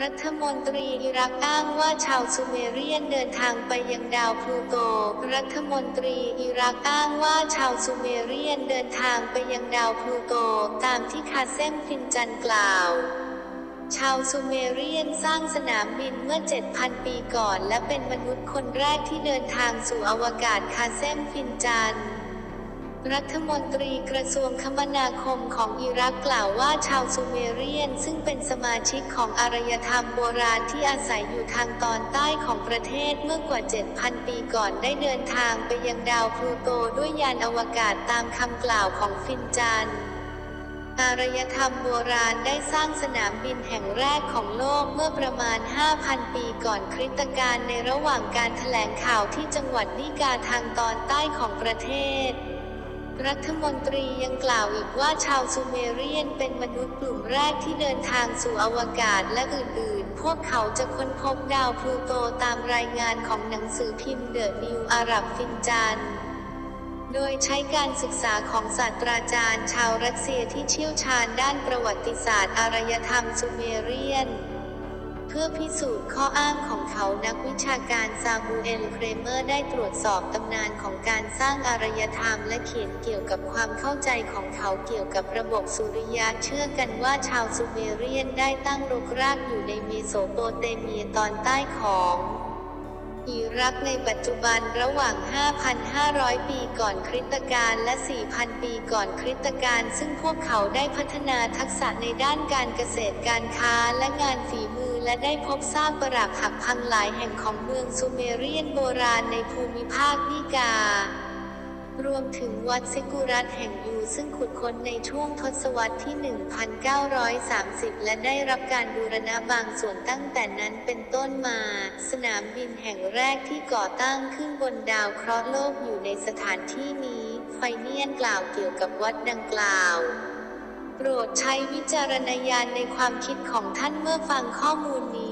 รัฐมนตรีอิรักอ้างว่าชาวซูเมเรียนเดินทางไปยังดาวพลูโต รัฐมนตรีอิรักอ้างว่าชาวซูเมเรียนเดินทางไปยังดาวพลูโต ตามที่คาเซมฟินจันกล่าวชาวซูเมเรียนสร้างสนามบินเมื่อ 7,000 ปีก่อน และเป็นมนุษย์คนแรกที่เดินทางสู่อวกาศคาเซมฟินจัน รัฐมนตรีกระทรวงคมนาคมของอิรักกล่าวว่าชาวซูเมเรียนซึ่งเป็นสมาชิกของอารยธรรมโบราณที่อาศัยอยู่ทางตอนใต้ของประเทศเมื่อกว่า 7,000 ปีก่อนได้เดินทางไปยังดาวพลูโตด้วยยานอวกาศตามคำกล่าวของฟินจันอารยธรรมโบราณได้สร้างสนามบินแห่งแรกของโลกเมื่อประมาณ 5,000 ปีก่อนคริสตกาลในระหว่างการแถลงข่าวที่จังหวัดนิกาทางตอนใต้ของประเทศ รัฐมนตรียังกล่าวอีกว่าชาวซูเมเรียนเป็นมนุษย์กลุ่มแรกที่เดินทางสู่อวกาศและอื่น ๆ พวกเขาจะค้นพบดาวพลูโตตามรายงานของหนังสือพิมพ์เดอะนิวอารับฟินจันโดยใช้การศึกษาของศาสตราจารย์ชาวรัสเซียที่เชี่ยวชาญด้านประวัติศาสตร์อารยธรรมซูเมเรียน เพื่อพิสูจน์ข้ออ้างของเขานักวิชาการซามูเอลเครเมอร์ได้ตรวจสอบตำนานของการสร้างอารยธรรมและเขียนเกี่ยวกับความเข้าใจของเขาเกี่ยวกับระบบสุริยะเชื่อกันว่าชาวซูเมเรียนได้ตั้งรกรากอยู่ในเมโสโปเตเมียตอนใต้ของอิรักในปัจจุบันระหว่าง 5,500 ปีก่อนคริสตกาลและ 4,000 ปีก่อนคริสตกาลซึ่งพวกเขาได้พัฒนาทักษะในด้านการเกษตรการค้าและงานฝีมือ และได้พบซากปรักหักพังหลายแห่งของเมืองซูเมเรียนโบราณในภูมิภาคนิการวมถึงวัดซิกุรัตแห่งยูซึ่งขุดค้นในช่วงทศวรรษที่ 1930 และได้รับการบูรณะบางส่วนตั้งแต่นั้นเป็นต้นมา สนามบินแห่งแรกที่ก่อตั้งขึ้นบนดาวเคราะห์โลกอยู่ในสถานที่นี้ ไฟเนียนกล่าวเกี่ยวกับวัดดังกล่าว ปรดใช้วิจารณญาณในความคิดของท่านเมื่อฟังข้อมูลนี้